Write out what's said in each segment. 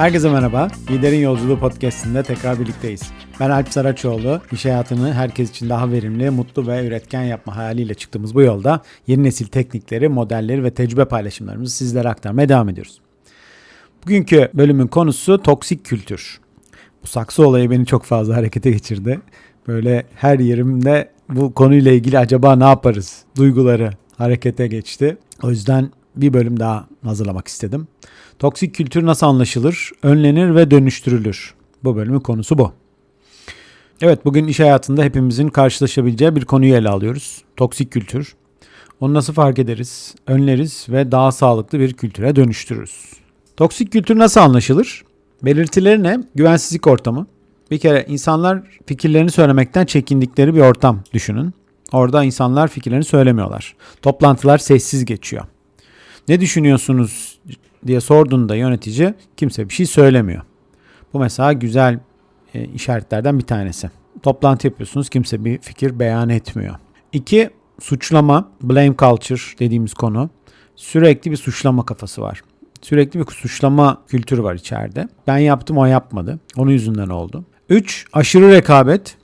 Herkese merhaba. Liderin Yolculuğu podcastinde tekrar birlikteyiz. Ben Alp Saraçoğlu. İş hayatını herkes için daha verimli, mutlu ve üretken yapma hayaliyle çıktığımız bu yolda yeni nesil teknikleri, modelleri ve tecrübe paylaşımlarımızı sizlere aktarmaya devam ediyoruz. Bugünkü bölümün konusu toksik kültür. Bu saksı olayı beni çok fazla harekete geçirdi. Böyle her yerimde bu konuyla ilgili acaba ne yaparız duyguları harekete geçti. O yüzden bir bölüm daha hazırlamak istedim. Toksik kültür nasıl anlaşılır, önlenir ve dönüştürülür? Bu bölümün konusu bu. Evet bugün iş hayatında hepimizin karşılaşabileceği bir konuyu ele alıyoruz. Toksik kültür. Onu nasıl fark ederiz, önleriz ve daha sağlıklı bir kültüre dönüştürürüz. Toksik kültür nasıl anlaşılır? Belirtileri ne? Güvensizlik ortamı. Bir kere insanlar fikirlerini söylemekten çekindikleri bir ortam düşünün. Orada insanlar fikirlerini söylemiyorlar. Toplantılar sessiz geçiyor. Ne düşünüyorsunuz diye sorduğunda yönetici kimse bir şey söylemiyor. Bu mesela güzel e, işaretlerden bir tanesi. Toplantı yapıyorsunuz kimse bir fikir beyan etmiyor. İki, suçlama, blame culture dediğimiz konu. Sürekli bir suçlama kafası var. Sürekli bir suçlama kültürü var içeride. Ben yaptım o yapmadı. Onun yüzünden oldu. 3. Aşırı rekabet.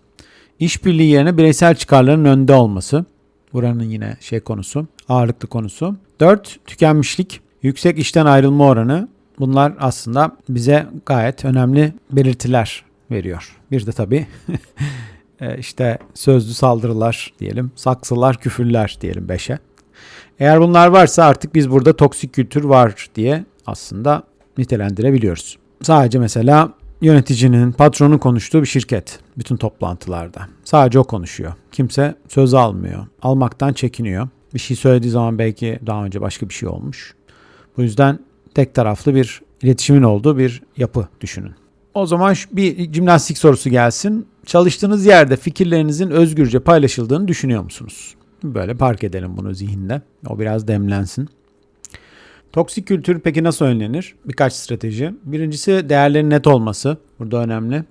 İşbirliği yerine bireysel çıkarların önde olması. Buranın yine şey konusu, ağırlıklı konusu. 4. Tükenmişlik. Yüksek işten ayrılma oranı. Bunlar aslında bize gayet önemli belirtiler veriyor. Bir de tabii e, işte sözlü saldırılar diyelim, saksılar, küfürler diyelim 5'e. Eğer bunlar varsa artık biz burada toksik kültür var diye aslında nitelendirebiliyoruz. Sadece mesela yöneticinin, patronun konuştuğu bir şirket bütün toplantılarda. Sadece o konuşuyor. Kimse söz almıyor. Almaktan çekiniyor. Bir şey söylediği zaman belki daha önce başka bir şey olmuş. Bu yüzden tek taraflı bir iletişimin olduğu bir yapı düşünün. O zaman bir jimnastik sorusu gelsin. Çalıştığınız yerde fikirlerinizin özgürce paylaşıldığını düşünüyor musunuz? Böyle park edelim bunu zihinde. O biraz demlensin. Toksik kültür peki nasıl önlenir? Birkaç strateji. Birincisi değerlerin net olması. Burada önemli.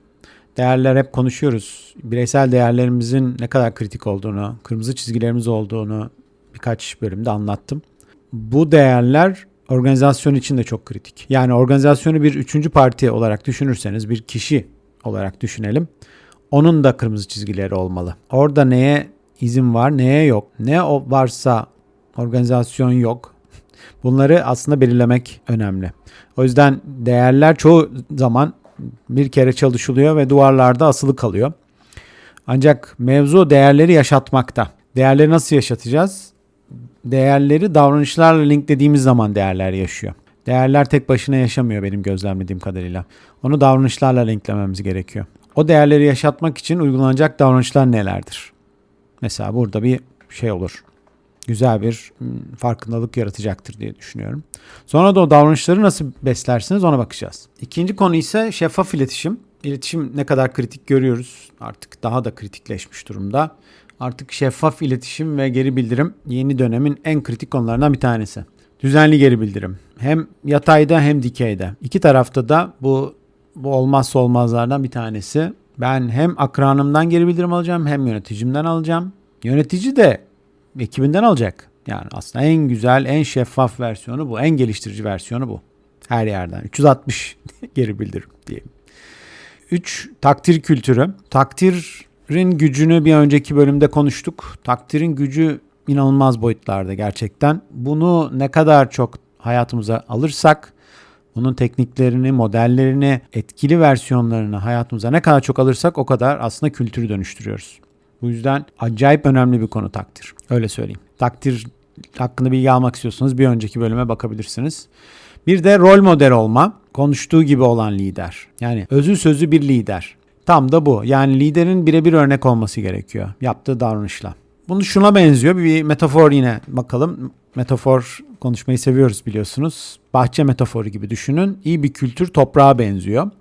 Değerler hep konuşuyoruz. Bireysel değerlerimizin ne kadar kritik olduğunu, kırmızı çizgilerimiz olduğunu birkaç bölümde anlattım. Bu değerler organizasyon için de çok kritik. Yani organizasyonu bir üçüncü parti olarak düşünürseniz, bir kişi olarak düşünelim. Onun da kırmızı çizgileri olmalı. Orada neye izin var, neye yok. Ne varsa organizasyon yok. Bunları aslında belirlemek önemli. O yüzden değerler çoğu zaman bir kere çalışılıyor ve duvarlarda asılı kalıyor. Ancak mevzu değerleri yaşatmakta. Değerleri nasıl yaşatacağız? Değerleri davranışlarla linklediğimiz zaman değerler yaşıyor. Değerler tek başına yaşamıyor benim gözlemlediğim kadarıyla. Onu davranışlarla linklememiz gerekiyor. O değerleri yaşatmak için uygulanacak davranışlar nelerdir? Mesela burada bir şey olur güzel bir farkındalık yaratacaktır diye düşünüyorum. Sonra da o davranışları nasıl beslersiniz ona bakacağız. İkinci konu ise şeffaf iletişim. İletişim ne kadar kritik görüyoruz. Artık daha da kritikleşmiş durumda. Artık şeffaf iletişim ve geri bildirim yeni dönemin en kritik konularından bir tanesi. Düzenli geri bildirim. Hem yatayda hem dikeyde. İki tarafta da bu bu olmazsa olmazlardan bir tanesi. Ben hem akranımdan geri bildirim alacağım hem yöneticimden alacağım. Yönetici de ekibinden alacak. Yani aslında en güzel, en şeffaf versiyonu bu. En geliştirici versiyonu bu. Her yerden. 360 geri bildirim diyelim. 3. Takdir kültürü. Takdirin gücünü bir önceki bölümde konuştuk. Takdirin gücü inanılmaz boyutlarda gerçekten. Bunu ne kadar çok hayatımıza alırsak, bunun tekniklerini, modellerini, etkili versiyonlarını hayatımıza ne kadar çok alırsak o kadar aslında kültürü dönüştürüyoruz. Bu yüzden acayip önemli bir konu takdir. Öyle söyleyeyim. Takdir hakkında bilgi almak istiyorsanız bir önceki bölüme bakabilirsiniz. Bir de rol model olma, konuştuğu gibi olan lider. Yani özü sözü bir lider. Tam da bu. Yani liderin birebir örnek olması gerekiyor yaptığı davranışla. Bunu şuna benziyor. Bir metafor yine bakalım. Metafor konuşmayı seviyoruz biliyorsunuz. Bahçe metaforu gibi düşünün. İyi bir kültür toprağa benziyor.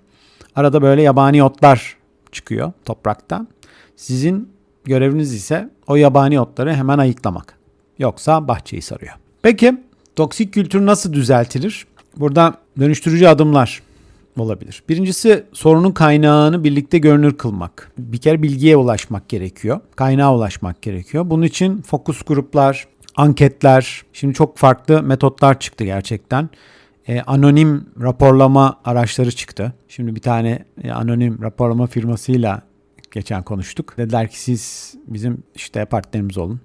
Arada böyle yabani otlar çıkıyor topraktan. Sizin Göreviniz ise o yabani otları hemen ayıklamak. Yoksa bahçeyi sarıyor. Peki toksik kültür nasıl düzeltilir? Burada dönüştürücü adımlar olabilir. Birincisi sorunun kaynağını birlikte görünür kılmak. Bir kere bilgiye ulaşmak gerekiyor. Kaynağa ulaşmak gerekiyor. Bunun için fokus gruplar, anketler, şimdi çok farklı metotlar çıktı gerçekten. e, anonim raporlama araçları çıktı. Şimdi bir tane e, anonim raporlama firmasıyla geçen konuştuk. Dediler ki siz bizim işte partnerimiz olun.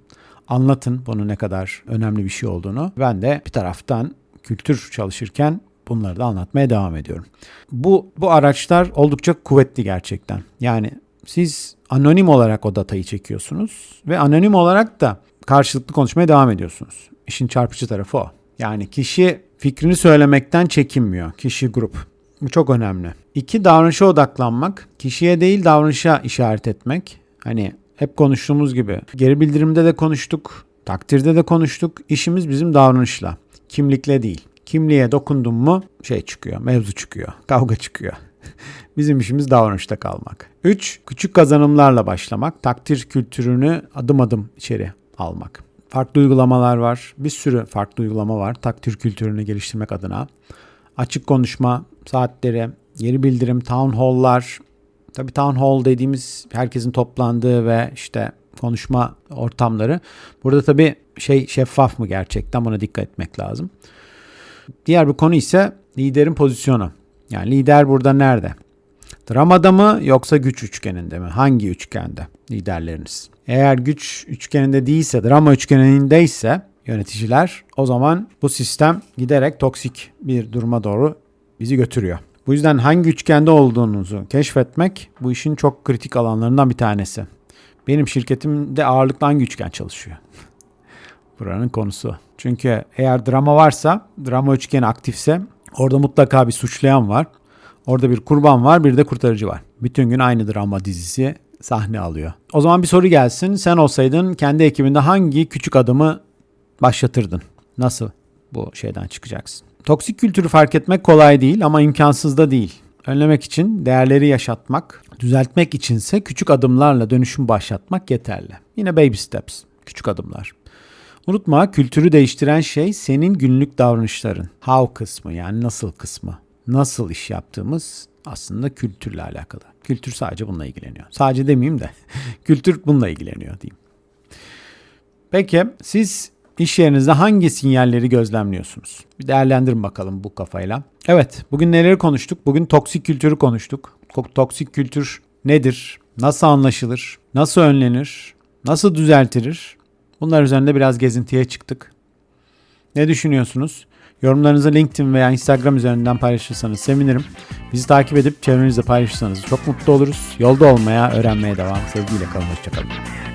Anlatın bunun ne kadar önemli bir şey olduğunu. Ben de bir taraftan kültür çalışırken bunları da anlatmaya devam ediyorum. Bu bu araçlar oldukça kuvvetli gerçekten. Yani siz anonim olarak o datayı çekiyorsunuz ve anonim olarak da karşılıklı konuşmaya devam ediyorsunuz. İşin çarpıcı tarafı o. Yani kişi fikrini söylemekten çekinmiyor. Kişi grup. Bu çok önemli. İki davranışa odaklanmak, kişiye değil davranışa işaret etmek. Hani hep konuştuğumuz gibi geri bildirimde de konuştuk, takdirde de konuştuk. İşimiz bizim davranışla, kimlikle değil. Kimliğe dokundun mu şey çıkıyor, mevzu çıkıyor, kavga çıkıyor. Bizim işimiz davranışta kalmak. 3. Küçük kazanımlarla başlamak. Takdir kültürünü adım adım içeri almak. Farklı uygulamalar var. Bir sürü farklı uygulama var takdir kültürünü geliştirmek adına. Açık konuşma saatleri, geri bildirim, town hall'lar. Tabii town hall dediğimiz herkesin toplandığı ve işte konuşma ortamları. Burada tabii şey şeffaf mı gerçekten buna dikkat etmek lazım. Diğer bir konu ise liderin pozisyonu. Yani lider burada nerede? Dramada mı yoksa güç üçgeninde mi? Hangi üçgende liderleriniz? Eğer güç üçgeninde değilse, drama üçgenindeyse yöneticiler o zaman bu sistem giderek toksik bir duruma doğru bizi götürüyor. Bu yüzden hangi üçgende olduğunuzu keşfetmek bu işin çok kritik alanlarından bir tanesi. Benim şirketimde ağırlıklı hangi üçgen çalışıyor? Buranın konusu. Çünkü eğer drama varsa, drama üçgeni aktifse orada mutlaka bir suçlayan var. Orada bir kurban var, bir de kurtarıcı var. Bütün gün aynı drama dizisi sahne alıyor. O zaman bir soru gelsin. Sen olsaydın kendi ekibinde hangi küçük adımı başlatırdın? Nasıl bu şeyden çıkacaksın? Toksik kültürü fark etmek kolay değil ama imkansız da değil. Önlemek için değerleri yaşatmak, düzeltmek içinse küçük adımlarla dönüşüm başlatmak yeterli. Yine baby steps, küçük adımlar. Unutma kültürü değiştiren şey senin günlük davranışların. How kısmı yani nasıl kısmı. Nasıl iş yaptığımız aslında kültürle alakalı. Kültür sadece bununla ilgileniyor. Sadece demeyeyim de kültür bununla ilgileniyor diyeyim. Peki siz iş yerinizde hangi sinyalleri gözlemliyorsunuz? Bir değerlendirin bakalım bu kafayla. Evet bugün neleri konuştuk? Bugün toksik kültürü konuştuk. Toksik kültür nedir? Nasıl anlaşılır? Nasıl önlenir? Nasıl düzeltilir? Bunlar üzerinde biraz gezintiye çıktık. Ne düşünüyorsunuz? Yorumlarınızı LinkedIn veya Instagram üzerinden paylaşırsanız sevinirim. Bizi takip edip çevrenizde paylaşırsanız çok mutlu oluruz. Yolda olmaya, öğrenmeye devam. Sevgiyle kalın, hoşçakalın.